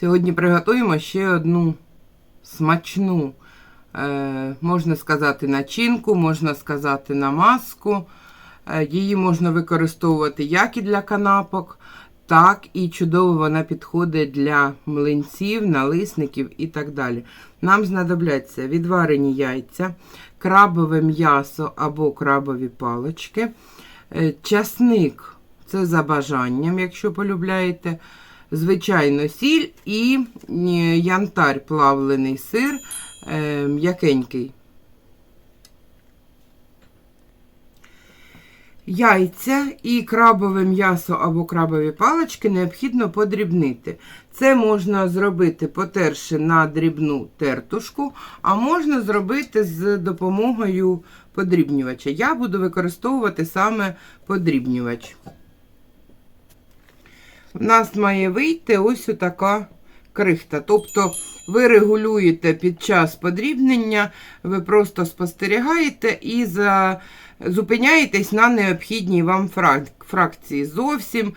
Сьогодні приготуємо ще одну смачну, е, можна сказати, начинку, можна сказати, намазку. Е, Її можна використовувати як і для канапок, так і чудово вона підходить для млинців, налисників і так далі. Нам знадобляться відварені яйця, крабове м'ясо або крабові палочки, е, часник це за бажанням, якщо полюбляєте. Звичайно, сіль і е, янтар плавлений сир е, м'якенький. Яйця і крабове м'ясо або крабові палички необхідно подрібнити. Це можна зробити, по-перше, на дрібну тертушку, а можна зробити з допомогою подрібнювача. Я буду використовувати саме подрібнювач. У нас має вийти ось така крихта. Тобто ви регулюєте під час подрібнення, ви просто спостерігаєте і за... зупиняєтесь на необхідній вам фрак- фракції. Зовсім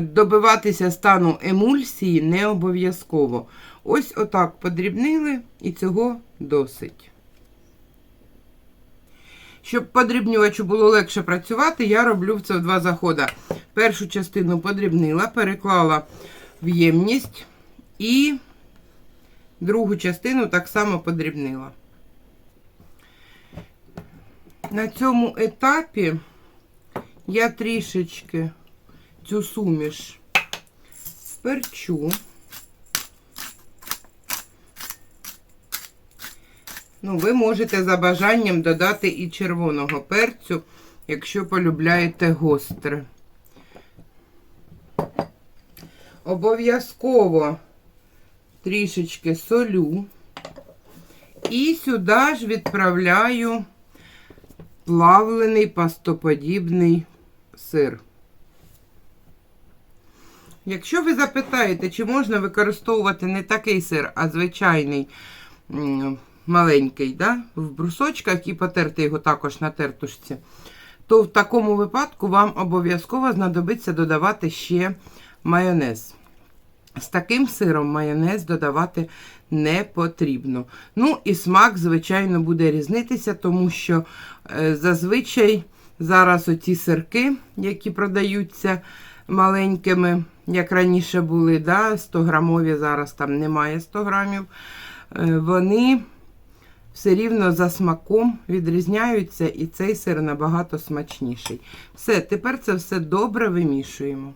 добиватися стану емульсії не обов'язково. Ось отак подрібнили, і цього досить. Щоб подрібнювачу було легше працювати, я роблю це в два заходи. Першу частину подрібнила, переклала в ємність і другу частину так само подрібнила. На цьому етапі я трішечки цю суміш перчу. Ну, ви можете за бажанням додати і червоного перцю, якщо полюбляєте гостре. Обов'язково трішечки солю. І сюди ж відправляю плавлений пастоподібний сир. Якщо ви запитаєте, чи можна використовувати не такий сир, а звичайний маленький, да, в брусочках і потерти його також на тертушці, то в такому випадку вам обов'язково знадобиться додавати ще майонез. З таким сиром майонез додавати не потрібно. Ну і смак, звичайно, буде різнитися, тому що е, зазвичай зараз оці сирки, які продаються маленькими, як раніше були, да, 100 грамові, зараз там немає 100 грамів, е, вони все рівно за смаком відрізняються, і цей сир набагато смачніший. Все, тепер це все добре вимішуємо.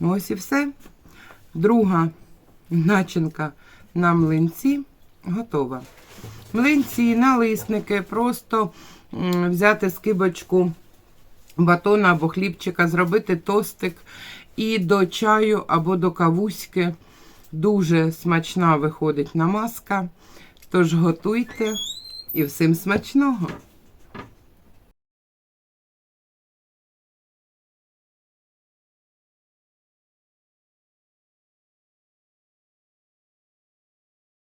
Ось і все. Друга начинка на млинці готова. Млинці, налисники, просто взяти скибочку батона або хлібчика, зробити тостик і до чаю або до кавуськи. Дуже смачна виходить намазка. Тож готуйте і всім смачного!